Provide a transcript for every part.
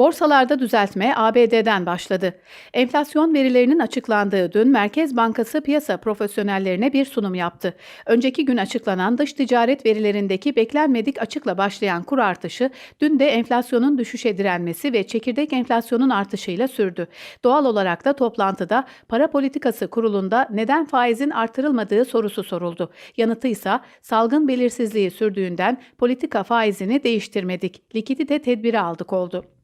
Borsalarda düzeltme ABD'den başladı. Enflasyon verilerinin açıklandığı dün Merkez Bankası piyasa profesyonellerine bir sunum yaptı. Önceki gün açıklanan dış ticaret verilerindeki beklenmedik açıkla başlayan kur artışı dün de enflasyonun düşüşe direnmesi ve çekirdek enflasyonun artışıyla sürdü. Doğal olarak da toplantıda para politikası kurulunda neden faizin artırılmadığı sorusu soruldu. Yanıtı ise salgın belirsizliği sürdüğünden politika faizini değiştirmedik, likidite tedbiri aldık oldu.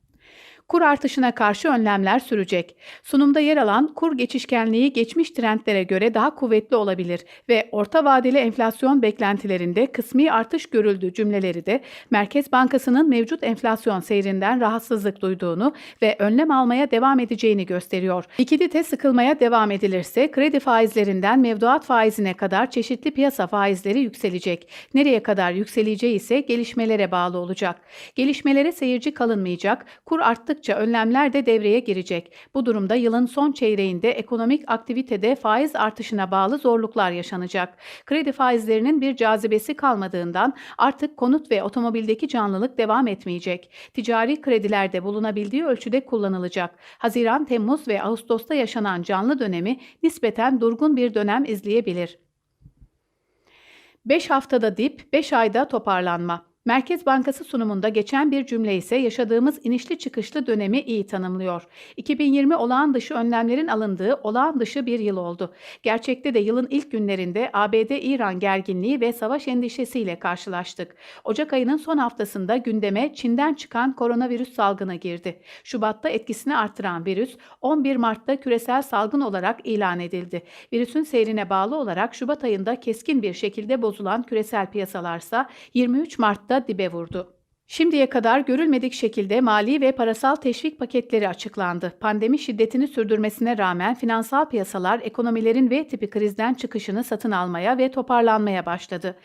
Kur artışına karşı önlemler sürecek. Sunumda yer alan kur geçişkenliği geçmiş trendlere göre daha kuvvetli olabilir ve orta vadeli enflasyon beklentilerinde kısmi artış görüldü cümleleri de Merkez Bankası'nın mevcut enflasyon seyrinden rahatsızlık duyduğunu ve önlem almaya devam edeceğini gösteriyor. Likidite sıkılmaya devam edilirse kredi faizlerinden mevduat faizine kadar çeşitli piyasa faizleri yükselecek. Nereye kadar yükseleceği ise gelişmelere bağlı olacak. Gelişmelere seyirci kalınmayacak, kur arttıkça önlemler de devreye girecek. Bu durumda yılın son çeyreğinde ekonomik aktivitede faiz artışına bağlı zorluklar yaşanacak. Kredi faizlerinin bir cazibesi kalmadığından artık konut ve otomobildeki canlılık devam etmeyecek. Ticari kredilerde bulunabildiği ölçüde kullanılacak. Haziran, Temmuz ve Ağustos'ta yaşanan canlı dönemi nispeten durgun bir dönem izleyebilir. 5 haftada dip, 5 ayda toparlanma. Merkez Bankası sunumunda geçen bir cümle ise yaşadığımız inişli çıkışlı dönemi iyi tanımlıyor. 2020 olağan dışı önlemlerin alındığı olağan dışı bir yıl oldu. Gerçekte de yılın ilk günlerinde ABD-İran gerginliği ve savaş endişesiyle karşılaştık. Ocak ayının son haftasında gündeme Çin'den çıkan koronavirüs salgını girdi. Şubat'ta etkisini artıran virüs 11 Mart'ta küresel salgın olarak ilan edildi. Virüsün seyrine bağlı olarak Şubat ayında keskin bir şekilde bozulan küresel piyasalarsa 23 Mart'ta dibe vurdu. Şimdiye kadar görülmedik şekilde mali ve parasal teşvik paketleri açıklandı. Pandemi şiddetini sürdürmesine rağmen finansal piyasalar ekonomilerin V tipi krizden çıkışını satın almaya ve toparlanmaya başladı.